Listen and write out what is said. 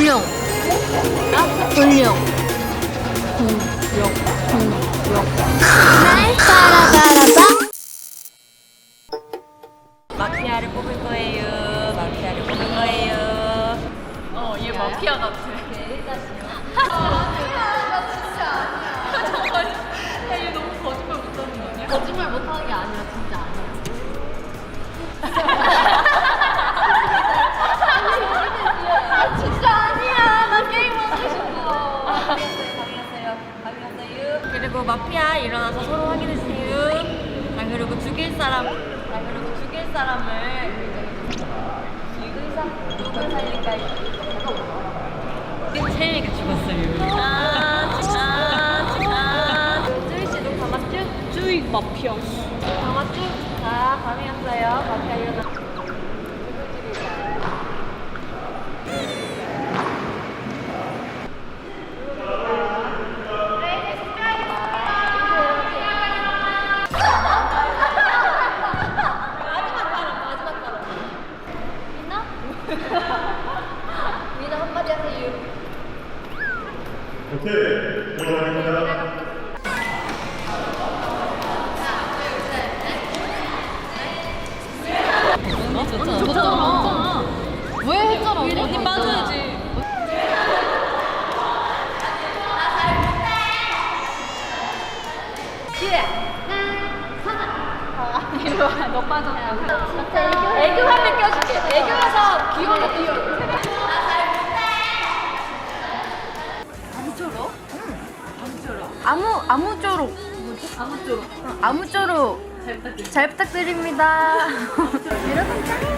공룡. 공룡. 공룡. 공룡. 날 따라가라봐. 마피아를 뽑을 거예요. 마피아를 뽑을 거예요. 어, 얘 마피아 같아. 거 아니야? 거짓말 못하는 게 아니라 진짜 아니야. 그리고 마피아 일어나서 서로 확인해 주세요. 자 그리고 죽일 사람. 자 그리고 죽일 사람을 죽을 사람 누굴 살릴까요? 채미가 죽었어요. 아, 아, 아. 씨도 마피아. 감았죠? 자, 감이었어요. 마피아 일어나. 민아 한마디 하세요. 오케이. 들어갑니다. 졌잖아. 왜 했잖아. 언니 빠져야지. 이리 와. 너 빠져. 애교 화면 아무 아무쪼록. 뭐지? 아무쪼록. 아무쪼록. 잘 부탁드립니다. 여러분. 멋있죠?